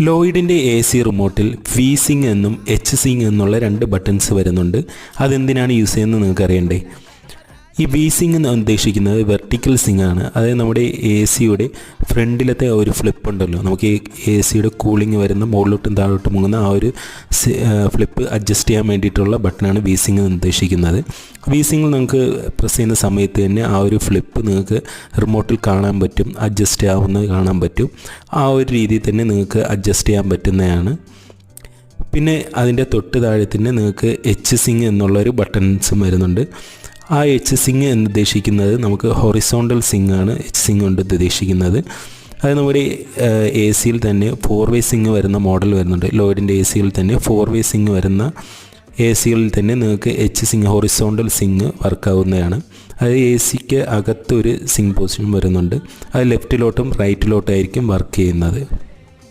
ലോയിഡിന്റെ A C റിമോട്ടിൽ V swing എന്നും H Singh എന്നുള്ള രണ്ട് ബട്ടൺസ് വരുന്നുണ്ട്. അതെന്തിനാണ് യൂസ് ചെയ്യുന്നത് നിങ്ങൾക്ക് അറിയണ്ടേ ഈ വി സിങ് എന്ന് ഉദ്ദേശിക്കുന്നത് വെർട്ടിക്കൽ സിംഗ് ആണ്. അതായത് നമ്മുടെ എ സിയുടെ ഫ്രണ്ടിലത്തെ ഒരു ഫ്ലിപ്പ് ഉണ്ടല്ലോ. നമുക്ക് എ സിയുടെ കൂളിംഗ് വരുന്ന മുകളിലോട്ടും താഴോട്ടും മുങ്ങുന്ന ആ ഒരു ഫ്ലിപ്പ് അഡ്ജസ്റ്റ് ചെയ്യാൻ വേണ്ടിയിട്ടുള്ള ബട്ടണാണ് വി സിങ് എന്ന് ഉദ്ദേശിക്കുന്നത്. വി സിങ്ങിൽ നമുക്ക് പ്രസ് ചെയ്യുന്ന സമയത്ത് തന്നെ ആ ഒരു ഫ്ലിപ്പ് നിങ്ങൾക്ക് റിമോട്ടിൽ കാണാൻ പറ്റും അഡ്ജസ്റ്റ് ആവുന്നത് കാണാൻ പറ്റും. ആ ഒരു രീതിയിൽ തന്നെ നിങ്ങൾക്ക് അഡ്ജസ്റ്റ് ചെയ്യാൻ പറ്റുന്നതാണ്. പിന്നെ അതിന്റെ തൊട്ട് താഴെ തന്നെ നിങ്ങൾക്ക് എച്ച് സിങ് എന്നുള്ളൊരു ബട്ടൺസും വരുന്നുണ്ട്. ആ എച്ച് സിങ് എന്ന് ഉദ്ദേശിക്കുന്നത് നമുക്ക് ഹൊറിസോണ്ടൽ സിങ് ആണ്. എച്ച് സിങ് കൊണ്ട് ഉദ്ദേശിക്കുന്നത്. അത് നമ്മുടെ എ സിയിൽ തന്നെ ഫോർ വേ സിങ് വരുന്ന മോഡൽ വരുന്നുണ്ട്. ലോയിഡിന്റെ എ സിയിൽ തന്നെ ഫോർ വേ സിങ് വരുന്ന എ സിയിൽ തന്നെ നിങ്ങൾക്ക് എച്ച് സിങ് ഹൊറിസോണ്ടൽ സിങ് വർക്കാവുന്നതാണ് അത് എ സിക്ക് അകത്തൊരു സിങ് പൊസിഷൻ വരുന്നുണ്ട്. അത് ലെഫ്റ്റിലോട്ടും റൈറ്റിലോട്ടും ആയിരിക്കും വർക്ക് ചെയ്യുന്നത്.